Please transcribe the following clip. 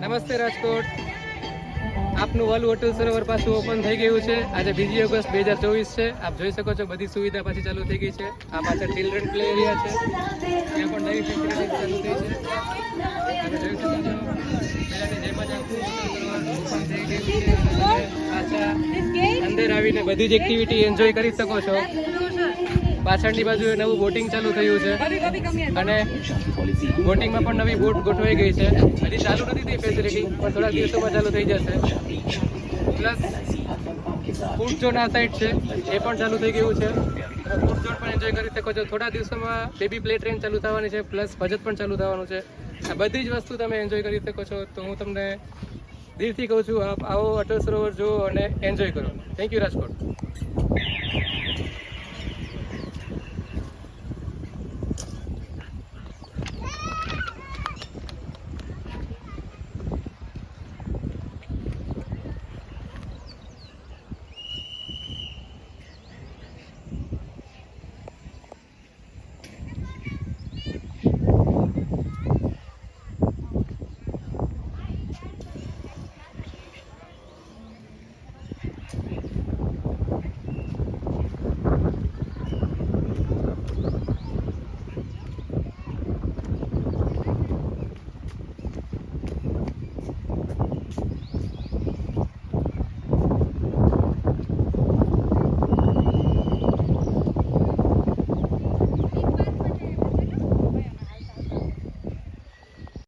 નમસ્તે રાજકોટ. આપનું વાલું હોટલ સરોવર પાછું ઓપન થઈ ગયું છે. આજે બીજી ઓગસ્ટ બે હજાર ચોવીસ છે. આપ જોઈ શકો છો બધી સુવિધા પાછી ચાલુ થઈ ગઈ છે. આ પાછળ ચિલ્ડ્રન પ્લે એરિયા છે. ત્યાં પણ નવી ફેસિલિટી ચાલુ થઈ છે. અંદર આવીને બધી જ એક્ટિવિટી એન્જોય કરી શકો છો. પાછળની બાજુએ નવું બોટિંગ ચાલુ થયું છે. અને બોટિંગમાં પણ નવી બોટ ગોઠવાઈ ગઈ છે. હજી ચાલુ નથી થઈ ફેસિલિટી પણ થોડા દિવસોમાં ચાલુ થઈ જશે. પ્લસ ફૂડ ઝોન આ સાઈડ છે એ પણ ચાલુ થઈ ગયું છે. ફૂડ ઝોન પણ એન્જોય કરી શકો છો. થોડા દિવસોમાં બેબી પ્લે ટ્રેન ચાલુ થવાની છે પ્લસ બજેટ પણ ચાલુ થવાનું છે. આ બધી જ વસ્તુ તમે એન્જોય કરી શકો છો. તો હું તમને દિલથી કહું છું આપ આવો અટલ સરોવર જુઓ અને એન્જોય કરો. Thank you Rajkot.